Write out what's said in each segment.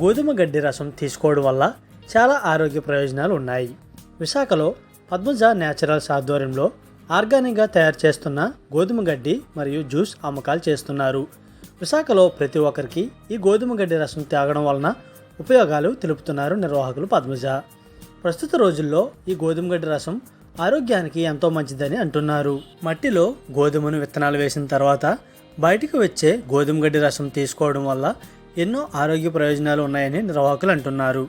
గోధుమ గడ్డి రసం తీసుకోవడం వల్ల చాలా ఆరోగ్య ప్రయోజనాలు ఉన్నాయి. విశాఖలో పద్మజ న్యాచురల్స్ ఆధ్వర్యంలో ఆర్గానిక్గా తయారు చేస్తున్న గోధుమ గడ్డి మరియు జ్యూస్ అమ్మకాలు చేస్తున్నారు. విశాఖలో ప్రతి ఒక్కరికి ఈ గోధుమ గడ్డి రసం తాగడం వలన ఉపయోగాలు తెలుపుతున్నారు నిర్వాహకులు పద్మజ. ప్రస్తుత రోజుల్లో ఈ గోధుమ గడ్డి రసం ఆరోగ్యానికి ఎంతో మంచిదని అంటున్నారు. మట్టిలో గోధుమను విత్తనాలు వేసిన తర్వాత బయటకు వచ్చే గోధుమ గడ్డి రసం తీసుకోవడం వల్ల ఎన్నో ఆరోగ్య ప్రయోజనాలు ఉన్నాయని నిర్వాహకులు అంటున్నారు.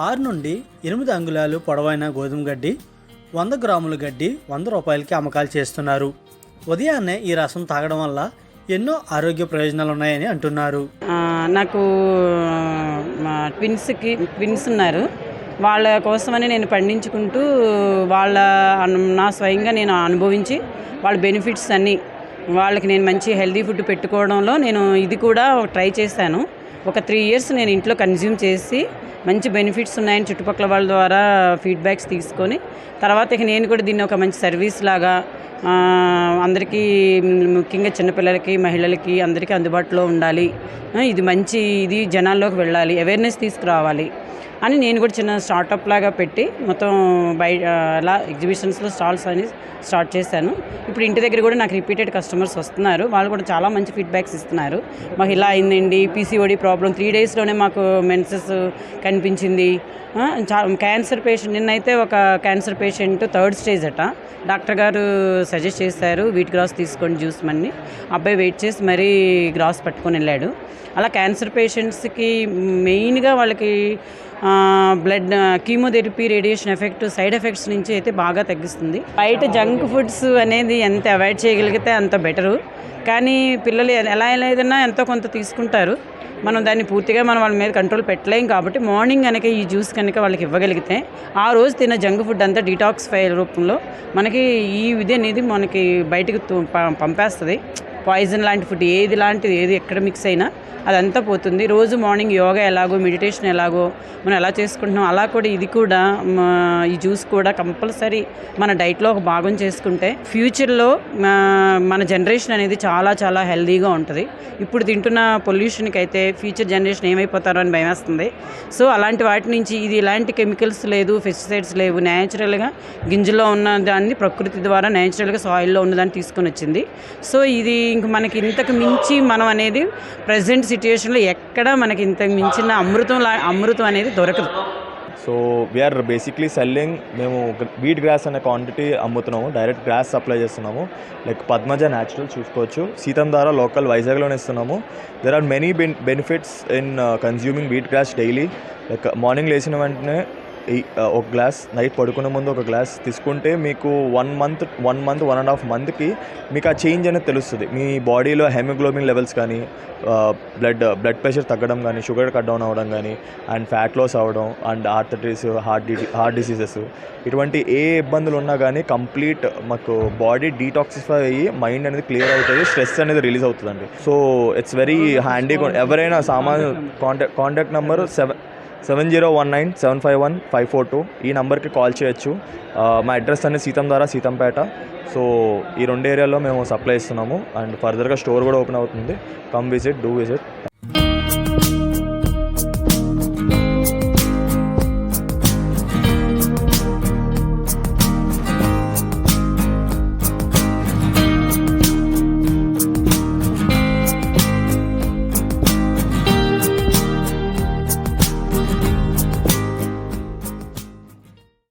ఆరు నుండి ఎనిమిది అంగుళాలు పొడవైన గోధుమ గడ్డి వంద గ్రాముల గడ్డి వంద రూపాయలకి అమ్మకాలు చేస్తున్నారు. ఉదయాన్నే ఈ రసం తాగడం వల్ల ఎన్నో ఆరోగ్య ప్రయోజనాలు ఉన్నాయని అంటున్నారు. నాకు మా ట్విన్స్కి ట్విన్స్ ఉన్నారు. వాళ్ళ కోసమని నేను పండించుకుంటూ వాళ్ళ నా స్వయంగా నేను అనుభవించి వాళ్ళ బెనిఫిట్స్ అన్నీ వాళ్ళకి నేను మంచి హెల్దీ ఫుడ్ పెట్టుకోవడంలో నేను ఇది కూడా ట్రై చేశాను. ఒక త్రీ ఇయర్స్ నేను ఇంట్లో కన్జ్యూమ్ చేసి మంచి బెనిఫిట్స్ ఉన్నాయని చుట్టుపక్కల వాళ్ళ ద్వారా ఫీడ్బ్యాక్స్ తీసుకొని తర్వాత ఇక నేను కూడా దీన్ని ఒక మంచి సర్వీస్ లాగా అందరికీ ముఖ్యంగా చిన్నపిల్లలకి మహిళలకి అందరికీ అందుబాటులో ఉండాలి. ఇది మంచి ఇది జనాల్లోకి వెళ్ళాలి. అవేర్నెస్ తీసుకురావాలి. అని నేను కూడా చిన్న స్టార్టప్ లాగా పెట్టి మొత్తం బయట అలా ఎగ్జిబిషన్స్లో స్టాల్స్ అని స్టార్ట్ చేశాను. ఇప్పుడు ఇంటి దగ్గర కూడా నాకు రిపీటెడ్ కస్టమర్స్ వస్తున్నారు. వాళ్ళు కూడా చాలా మంచి ఫీడ్బ్యాక్స్ ఇస్తున్నారు. మాకు ఇలా అయిందండి పీసీఓడి ప్రాబ్లం త్రీ డేస్లోనే మాకు మెన్సెస్ కనిపించింది. క్యాన్సర్ పేషెంట్ నిన్నైతే ఒక క్యాన్సర్ పేషెంట్ థర్డ్ స్టేజ్ అట. డాక్టర్ గారు సజెస్ట్ చేశారు వీట్ గ్రాస్ తీసుకొని జ్యూస్ మని అబ్బాయి వెయిట్ చేసి మరీ గ్రాస్ పట్టుకొని వెళ్ళాడు. అలా క్యాన్సర్ పేషెంట్స్కి మెయిన్గా వాళ్ళకి blood chemotherapy radiation effect side effects నుంచి అయితే బాగా తగ్గిస్తుంది. బయట జంక్ ఫుడ్స్ అనేది ఎంత అవాయిడ్ చేయగలిగితే అంత బెటరు కానీ పిల్లలు ఎలా ఎలా ఏదైనా ఎంతో కొంత తీసుకుంటారు. మనం దాన్ని పూర్తిగా మనం వాళ్ళ మీద కంట్రోల్ పెట్టలేం కాబట్టి మార్నింగ్ కనుక ఈ జ్యూస్ కనుక వాళ్ళకి ఇవ్వగలిగితే ఆ రోజు తిన్న జంక్ ఫుడ్ అంతా డీటాక్స్ ఫైల్ రూపంలో మనకి ఈ ఇది అనేది మనకి బయటకు పంపేస్తుంది. పాయిజన్ లాంటి ఫుడ్ ఏది లాంటిది ఏది ఎక్కడ మిక్స్ అయినా అదంతా పోతుంది. రోజు మార్నింగ్ యోగా ఎలాగో మెడిటేషన్ ఎలాగో మనం ఎలా చేసుకుంటున్నాం అలా కూడా ఇది కూడా ఈ జ్యూస్ కూడా కంపల్సరీ మన డైట్లో ఒక భాగం చేసుకుంటే ఫ్యూచర్లో మన జనరేషన్ అనేది చాలా చాలా హెల్దీగా ఉంటుంది. ఇప్పుడు తింటున్న పొల్యూషన్కి అయితే ఫ్యూచర్ జనరేషన్ ఏమైపోతారో అని భయం వేస్తుంది సో అలాంటి వాటి నుంచి ఇది ఇలాంటి కెమికల్స్ లేదు పెస్టిసైడ్స్ లేవు న్యాచురల్గా గింజలో ఉన్న దాన్ని ప్రకృతి ద్వారా న్యాచురల్గా సాయిల్లో ఉన్నదాన్ని తీసుకొని వచ్చింది. సో ఇది ఇంక మనకి ఇంతకు మించి మనం అనేది ప్రజెంట్ సిచ్యుయేషన్లో ఎక్కడ మనకి ఇంతకు మించిన అమృతం లా అమృతం అనేది దొరకదు. సో వీఆర్ బేసిక్లీ సెల్లింగ్ మేము వీట్ గ్రాస్ అనే క్వాంటిటీ అమ్ముతున్నాము డైరెక్ట్ గ్రాస్ సప్లై చేస్తున్నాము. లైక్ పద్మజ న్యాచురల్ చూసుకోవచ్చు. సీతం ద్వారా లోకల్ వైజాగ్లోనే ఇస్తున్నాము. There are many ben benefits in consuming wheat grass daily like morning లేచిన వెంటనే ఒక గ్లాస్ నైట్ పడుకునే ముందు ఒక గ్లాస్ తీసుకుంటే మీకు one month one month one and half మంత్కి మీకు ఆ చేంజ్ అనేది తెలుస్తుంది. మీ బాడీలో హెమోగ్లోబిన్ లెవెల్స్ కానీ బ్లడ్ బ్లడ్ ప్రెషర్ తగ్గడం కానీ షుగర్ కట్ డౌన్ అవ్వడం కానీ అండ్ ఫ్యాట్ లాస్ అవ్వడం and arthritis heart D heart diseases ఇటువంటి ఏ ఇబ్బందులు ఉన్నా కానీ కంప్లీట్ మాకు బాడీ డీటాక్సిఫై అయ్యి మైండ్ అనేది క్లియర్ అవుతుంది స్ట్రెస్ అనేది రిలీజ్ అవుతుందండి. సో ఇట్స్ వెరీ హ్యాండీగా ఎవరైనా సామాన్య contact contact number seven seven zero one nine seven five one five four two ఈ నెంబర్కి కాల్ చేయొచ్చు. మా అడ్రస్ అనేది సీతం ద్వారా సీతంపేట. సో ఈ రెండు ఏరియాలో మేము సప్లై ఇస్తున్నాము అండ్ ఫర్దర్గా స్టోర్ కూడా ఓపెన్ అవుతుంది. Come visit do visit